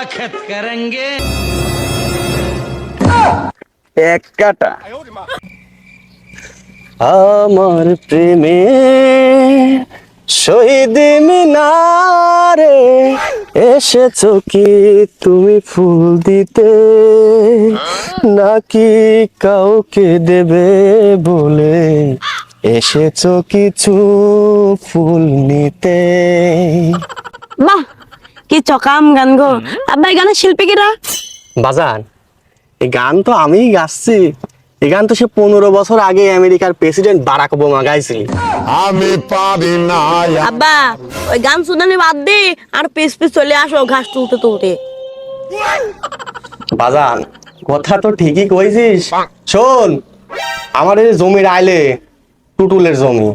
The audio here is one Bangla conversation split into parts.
मुलाकात करेंगे এক কাটা আমার প্রেমে শহীদ মিনারে এসেছো কি তুমি ফুল দিতে নাকি কাউকে দেবে বলে এসেছো কিছু ফুল নিতে বাহ কি চকাম গান গো? আব্বা এই গানের শিল্পী কিরা? বাজান এই গান তো আমিই গাচ্ছি। এই গান তো সে পনেরো বছর আগে আমেরিকার প্রেসিডেন্ট বারাক ওবামা গাইছিলি। আমি পারি না আব্বা ওই গান শুনানি বাদ দে আর পিস পিস চলে আসো ঘাস তুলতে তুলতে। বাজান কথা তো ঠিকই কইছিস। শোন আমার এই জমির আইলে টুটুলের জমি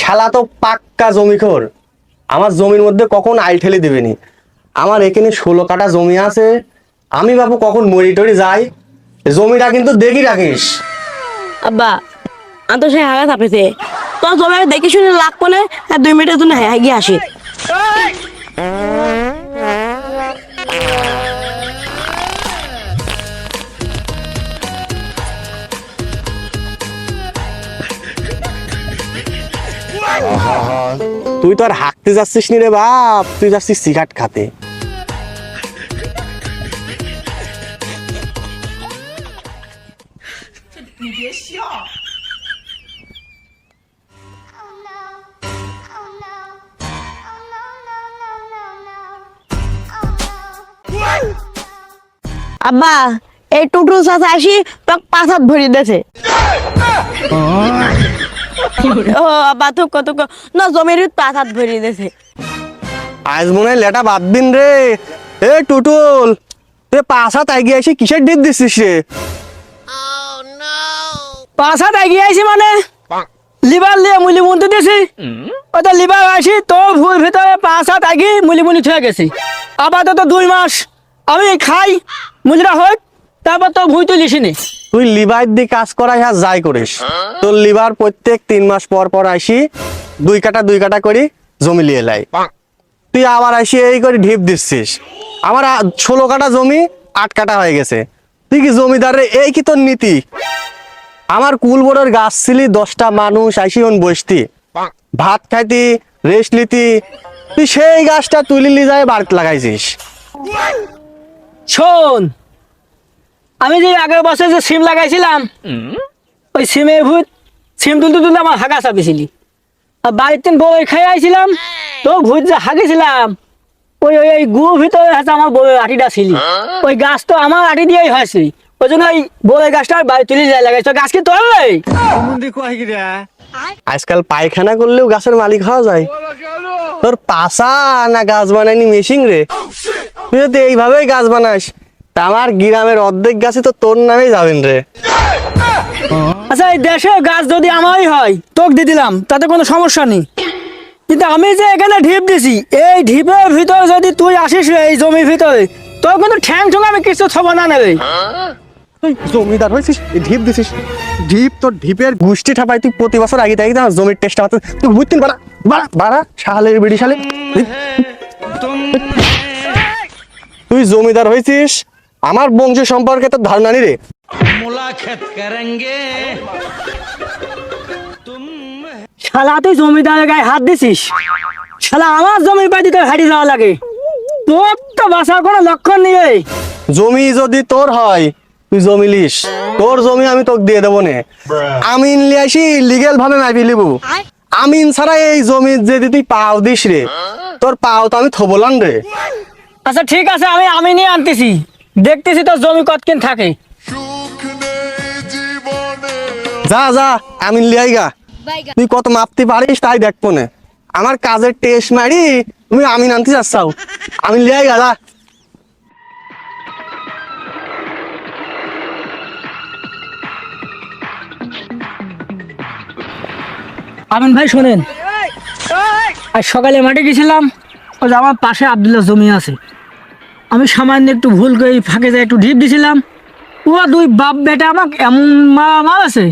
শালা তো পাক্কা জমিখোর। আমার জমির মধ্যে কখন আইল ঠেলে দেবেনি আমার এখানে ষোলো কাটা জমি আছে আমি বাবু কখন মরি টরি যাই? জমিটা কিন্তু দেখি রাখিস। আব্বা আমি তো সেই হাগা চাপেছে। তোর জমি দেখে শুনে লাগ না দুই মিনিটের জন্য হ্যাঁ গিয়ে আসি। তুই তো আর হাঁকতে যাচ্ছিস নি রে বাপ তুই যাচ্ছিস সিগারেট খাতে. আব্বা এই টুটুল সাথে আসি তোকে পাঁচ হাত ভরি দিয়েছে ও তুক না জমির ভরি আজ মনে লেটা বাদ দিন রে। এ টুটুল তুই পাশা তাই গিয়ে এসে কিসের রে? আইছি মানে? লিভার লিয়ে মুলি মুনতে দিছি। ওটা লিভার আসি তো ভুল ভিতরে হাত আগি মুলি মুনি থয়ে গেছি। আপাতত দুই মাস আমি খাই মুলিরা হোক তারপর তো ভুই তুলিস নি তুই লিভার দিয়ে কাজ করাই হ্যাঁ যাই করিস। তোর লিভার প্রত্যেক তিন মাস পর পর আসি দুই কাটা দুই কাটা করি জমি লিয়ে লাই। তুই আবার আসি এই করে ঢিপ দিচ্ছিস। আমার ষোলো কাটা জমি, আট কাটা হয়ে গেছে। তুই কি জমিদারের, এই কি তোর নীতি? আমার কুলবোর্ডের গাছ ছিলি, দশটা মানুষ আইসি হন বসতি। ভাত খাইতি, রেস্ট নিতি। তুই সেই গাছটা তুলি যায় বাড়িতে লাগাইছিস। শোন আমি যে আগের বছর যে সিম লাগাইছিলাম ওই সিমের ভূত সিম তুলতে তুলতে আমার হাগা চাপিছিলি। আর বাড়ির তিন বউ খাই আইছিলাম তো ভূত যে হাগেছিলাম ওই ওই ওই গুর ভিতরে হচ্ছে আমার বউয়ের আটিটা ছিলি। ওই গাছ তো আমার আটি দিয়েই হয়েছে। ওই জন্য ওই বউয়ের গাছটা বাড়ি তুলে যায় লাগাইছো গাছ কি তোর আজকাল পায়খানা করলেও গাছের মালিক হওয়া যায়। তোর পাশা না গাছ বানায়নি মেশিন রে? তুই যদি এইভাবেই গাছ বানাস আমার গ্রামের অর্ধেক গাছে তো তোর নামেই যাবেন রে আচ্ছা এই দেশে গাছ যদি আমারই হয় তোকে দিয়ে দিলাম তাতে কোনো সমস্যা নেই কিন্তু আমি যে এখানে ঢিপ দিছি এই ঢিপের ভিতরে যদি তুই আসিস এই জমির ভিতরে তোর কিন্তু ঠ্যাং ঠুং আমি কিছু থব না নেবে জমিদার হয়েছিস ঢিপ দিছিস ঢিপ তোর ঢিপের গুষ্টি ঠাপাই তুই প্রতি বছর আগে তাই আমার জমির টেস্ট আমার তুই বুঝতেন বাড়া বাড়া বাড়া শালের বিড়ি শালে তুই জমিদার হয়েছিস আমার বংশ সম্পর্কে তো ধারণা নি রে। শালা তুই জমিদারের গায়ে হাত দিছিস? শালা আমার জমির বাড়ি তোর হারিয়ে যাওয়া লাগে। তোর তো বাসার কোনো লক্ষণ নিয়ে জমি যদি তোর হয় তুই জমি লিস। তোর জমি আমি তোকে দিয়ে দেবো নে। আমিন নিয়ে আসি লিগেল ভাবে মাইবি লিবু আমিন ছাড়া এই জমি যদি তুই পাও দিস রে তোর পাও তো আমি থবলান রে। আচ্ছা ঠিক আছে আমি আমিনই আনতেছি। দেখতেছি তোর জমি কতকিন থাকে। যা যা আমিন লিয়াই গা তুই কত মাপতে পারিস তাই দেখব না আমার কাজের টেস্ট মারি তুমি আমিন আনতে যাচ্ছাও। আমি লিয়াই গা যা। আমিন ভাই শোনেন। আজ সকালে মাঠে গেছিলাম ও যে আমার পাশে আবদুল্লাহ জমি আছে। আমি সামান্য একটু ভুল করে ফাঁকে যায় একটু ঢিপ দিছিলাম। ও দুই বাপ বেটা আমাকে এমন মা মার আছে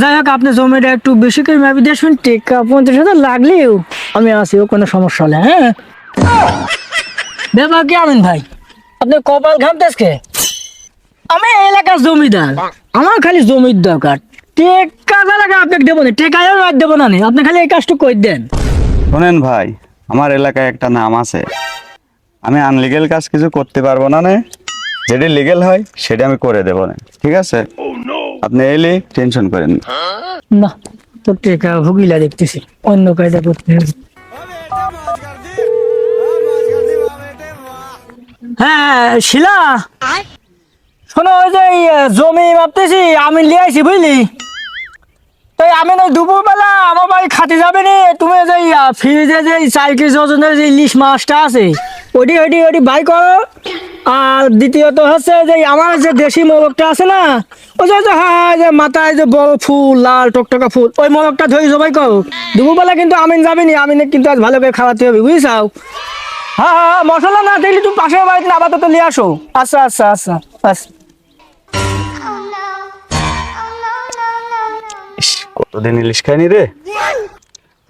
যাই হোক আপনি জমিটা একটু বেশি করে মাপি দিয়ে টেকা পঞ্চাশ হাজার লাগলেও আমি আছি, ও কোনো সমস্যা হলে হ্যাঁ? ব্যাপার কি আমিন ভাই? আপনি কপাল ঘামতেছকে আমি এলাকার জমিদার, আমার খালি জমির দরকার। টেকা এলাকা আপনাকে দেবো না? টেকায়ও দেবো না। আপনি খালি এই কাজটুকু করে দেন। শোনেন ভাই, আমার এলাকায় একটা নাম আছে। আমি আনলিগেল কাজ কিছু করতে পারব না নে। যেটা লিগেল হয়, সেটা আমি করে দেবো না। ঠিক আছে? আপনি এলে টেনশন করেন না। না ভুগিলা দেখতেছি। অন্য কায়দা করতে হবে। হ্যাঁ শিলা। শোনো, ওই যে জমি মাপতেছি আমি লিয়ে আইছি, বুঝলি? তো আমি না দুপুর বেলা আমার বাড়ি খাতে যাবে নি। তুমি যে ফ্রিজে যে চার কেজি যে ইলিশ মাছটা আছে ওটি ওটি ওটি বাই করো। আর দ্বিতীয়ত হচ্ছে যে আমার যে দেশি মোরগটা আছে না ওই যে- হ্যাঁ যে মাথায় যে বড় ফুল লাল টকটকা ফুল ওই মোরগটা ধরে জবাই করো। দুপুরবেলা কিন্তু আমিন যাবে নি আমিনে কিন্তু আজ ভালো করে খাওয়াতে হবে বুঝছাও? হ্যাঁ হ্যাঁ হ্যাঁ, মশলা না দেখলে তুমি পাশের বাড়িতে না আপাতত নিয়ে আসো। আচ্ছা আচ্ছা আচ্ছা আচ্ছা। কতদিন ইলিশ খাইনি রে?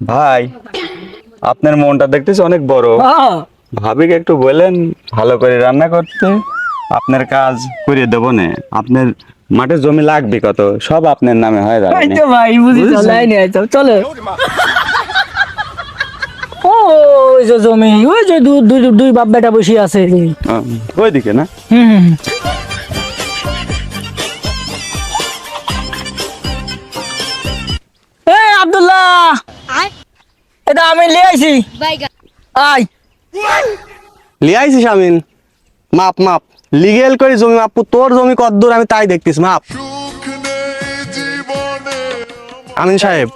ভাই আপনার মনটা দেখতেছি অনেক বড়। হ্যাঁ। ভাবিকে একটু বললেন ভালো করে রান্না করতে। আপনার কাজ করে দেবো না। আপনার মাঠে জমি লাগবে কত? সব আপনার নামে হয় ভাই বুঝি? চলো। ও ওই যে জমি ওই যে দুই দুই দুই বাপ বেটা বসে আছে। ওইদিকে না? হুম আব্দুল্লাহ এটা আমি লিয়ে আইছি। আই লিয়ে আইছিস আমিন। মাপ মাপ। লিগেল করে জমি মাপ তোর জমি কদ্দূর আমি তাই দেখতিস মাপ। আমিন সাহেব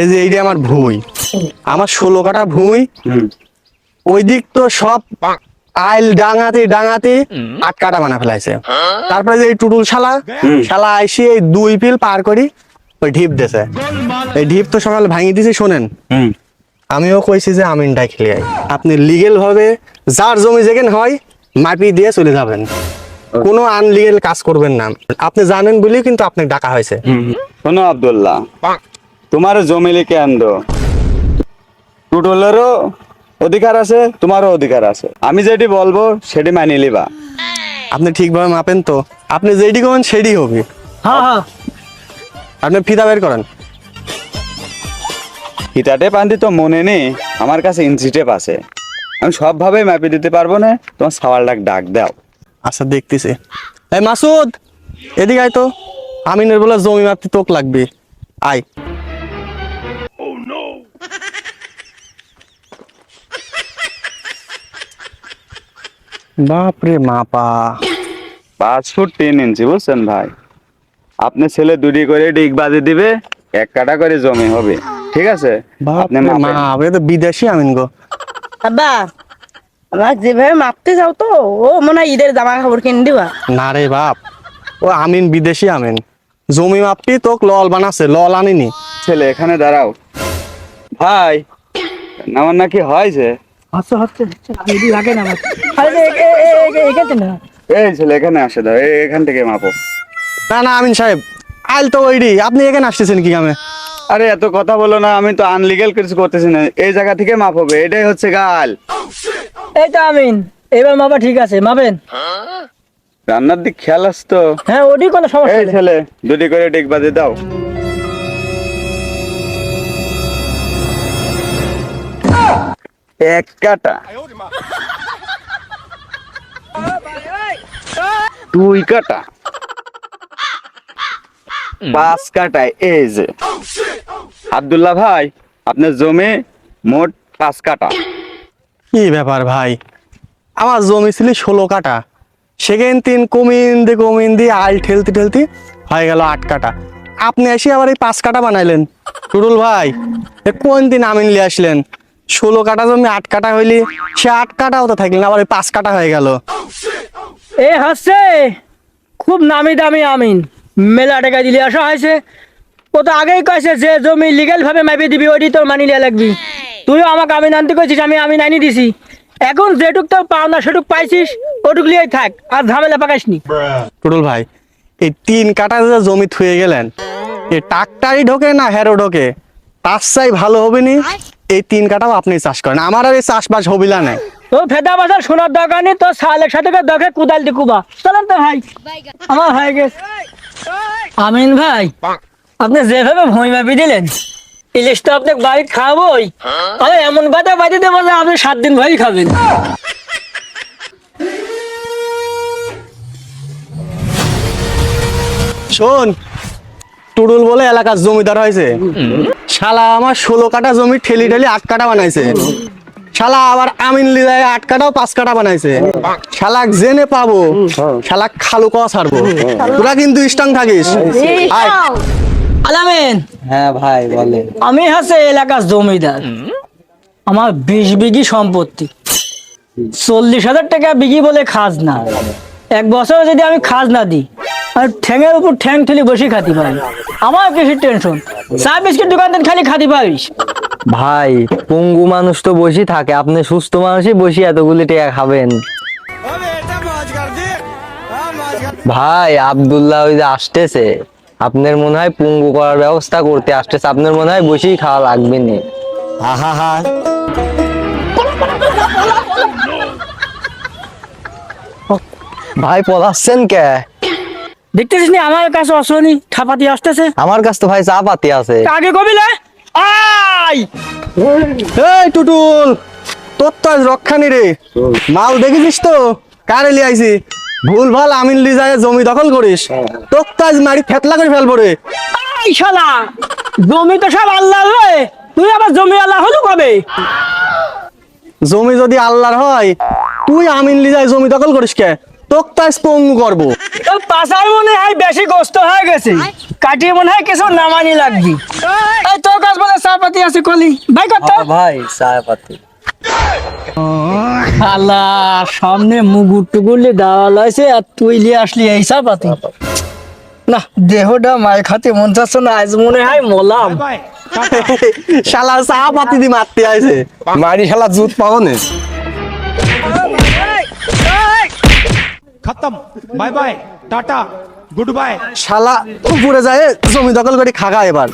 এই যে এইটা আমার ভুই আমার ষোলো কাটা ভুই ওই দিক তো সব আইল ডাঙাতে ডাঙাতে আট কাটা বানা ফেলাইছে। তারপরে যে এই টুটুল শালা শালা আইসি এই দুই পিল পার করি ওই ঢিপ দেছে। এই ঢিপ তো সকাল ভাঙিয়ে দিছে শোনেন। আমিও কইছি যে খেলে আই আপনি লিগেল ভাবে যার জমি যেখানে হয় মাপি দিয়ে চলে যাবেন। কোনো আনলিগেল কাজ করবেন না। আপনি জানেন বলেই কিন্তু আপনাকে ডাকা হয়েছে। শোনো আব্দুল্লাহ তোমার জমি লিখে আনদো টুটলেরও অধিকার আছে তোমারও অধিকার আছে। আমি যেটি বলব সেটি মানিয়ে লিবা আপনি ঠিকভাবে মাপেন তো। আপনি যেটি করবেন সেটি হবে। হ্যাঁ হ্যাঁ। আপনি ফিতা বের করেন। হিটাটে পান্তি তো মনে নেই আমার কাছে ইঞ্চিটেপ আছে। আমি সবভাবে মাপি দিতে পারব না তোমার সাওয়াল ডাক ডাক দাও। আচ্ছা দেখতেছি। এই মাসুদ এদিকে আয় তো। আমিনের বলে জমি মাপতে তোক লাগবে। আয়। বাপরে মাপা। পাঁচ ফুট তিন ইঞ্চি বুঝছেন ভাই? আপনি ছেলে দুটি করে ডিগ বাজে দিবে এক কাটা করে জমি হবে। ঠিক আছে? আপনি তো বিদেশি আমিন গো। আব্বা আমার যেভাবে মাপতে যাও তো ও মনে হয় ঈদের জামা কাপড় কিনে দিবা। না রে বাপ ও আমিন বিদেশি আমিন। জমি মাপটি তোক লল বানাচ্ছে লল আনিনি। ছেলে এখানে দাঁড়াও। ভাই আমার নাকি হয়েছে হচ্ছে হচ্ছে হচ্ছে। লাগে না যে এই ছেলে এখানে আসে দাও এখান থেকে মাপো। না না আমিন সাহেব আইল তো ওইডি আপনি এখানে আসতেছেন কি কামে? আরে এত কথা বলো না আমি তো আনলিগেল কিছু করতেছি না। এই জায়গা থেকে মাপ হবে এটাই হচ্ছে গাল। এই তো আমিন এবার মাপা ঠিক আছে মাপেন। রান্নার দিক খেয়াল আসতো হ্যাঁ ওটি কোনো সমস্যা এই নেই। ছেলে দুটি করে ডিগ বাজে দাও। এক কাটা। দুই কাটা। পাঁচ কাটায় এই যে। আব্দুল্লাহ ভাই আপনার জমি মোট পাঁচ কাটা কি ব্যাপার ভাই? আমার জমি ছিল ষোলো কাটা সেখান তিন কমিন দিয়ে কমিন দিয়ে আল ঠেলতে ঠেলতে হয়ে গেল আট কাটা আপনি এসে আবার এই পাঁচ কাটা বানাইলেন। টুটুল ভাই কোন দিন আমিন নিয়ে আসলেন? ষোলো কাটা জমি আট কাটা হইলি সে আট কাটাও তো থাকলেন আবার এই পাঁচ কাটা হয়ে গেল। এ হচ্ছে খুব নামি দামি আমিন। মেলা টাকা দিলে আসা হয়েছে ও তো আগেই কয়েছে যে জমি লিগেল ভাবে মাপি দিবি ওইটি তোর মানি লিয়া লাগবি। তুইও আমাকে আমি আনতে কইছিস আমি আমি আনি দিছি। এখন যেটুক তোর পাও না সেটুক পাইছিস ওটুক লিয়েই থাক আর ঝামেলা পাকাইসনি। টুটুল ভাই এই তিন কাটা যে জমি থুয়ে গেলেন এ টাকটাই ঢোকে না হেরো ঢোকে? তার চাই ভালো হবে নি? এই তিন কাটাও আপনি চাষ করেন। আমার আর এই চাষবাস হবিলা নাই। তো ফেদা বাজার শোনার দরকার নেই তো সালের সাথে দেখে কুদাল দি কুবা। চলেন তো ভাই। আমার হয়ে গেছে। আমিন ভাই। আপনি যেভাবে ভূমি মাপি দিলেন ইলিশ তো আপনি বাড়ি খাবোই আমি এমন বাদে বাজি দেবো যে আপনি সাত দিন ভাই খাবেন। শোন টুডুল বলে এলাকার জমিদার হয়েছে। শালা আমার ষোলো কাটা জমি ঠেলি ঠেলি আট কাটা বানাইছে। শালা আবার আমিন লিদায় আট কাটাও পাঁচ কাটা বানাইছে। শালাক জেনে পাবো শালাক খালু কয়া ছাড়বো। তোরা কিন্তু স্ট্রং থাকিস। আয়। আলামিন। হ্যাঁ ভাই বলেন। আমি হচ্ছে এলাকার জমিদার। আমার বিশ বিঘি সম্পত্তি। চল্লিশ হাজার টাকা বিঘি বলে খাজনা। এক বছর যদি আমি খাজনা দিই আর ঠ্যাঙের উপর ঠ্যাং ঠেলি বসে খাতি পারি আমার কিছু টেনশন। চা বিস্কিট দোকান দিন খালি খাতি পারিস ভাই পঙ্গু মানুষ তো বসে থাকে। আপনি সুস্থ মানুষই বসে এতগুলি টাকা খাবেন। ভাই আব্দুল্লাহ ওই যে আসতেছে। আপনার মনে হয় পুঙ্গু করার ব্যবস্থা করতে আসতেছে আপনার মনে হয় বসেই খাওয়া লাগবে না। আহা হা ভাই পলাচ্ছেন কে? দেখতেছিস নি আমার কাছে অসনি ঠাপাতি আসতেছে। আমার কাছে তো ভাই চা পাতি আছে আগে কবিলে আয়! এই টুটুল তোর তো আজ রক্ষানি রে। মাল দেখেছিস তো? কারে লিয়াইছি ভুল ভালো আমিন লি যায় জমি দখল করিস। তোর তো আজ মারি ফেতলা করে ফেলব রে। আই শালা জমি তো সব আল্লাহ রে। তুই আবার জমি আল্লাহ হলো কবে? জমি যদি আল্লাহর হয় তুই আমিন লি যায় জমি দখল করিস কে? তোর তো আজ পঙ্গু করব। তো পাশার মনে হয় বেশি কষ্ট হয়ে গেছে। কাটিয়ে মনে হয় কিছু নামানি লাগবি। এই তোর কাছ বলে চাপাতি আছে কলি। ভাই কত? ভাই চা পাতি আল্লাহ সামনে মুগুর টুগুলি আর তুই লিয়ে আসলি এই না দেহটা মাই খাতে মন না আজ মনে হয় মলাম। শালা চা পাতি দি মারতে মারি শালা জুত পাও নে। খতম bye bye tata goodbye শালা উপরে যায় জমি দখল করে খাগা এবার।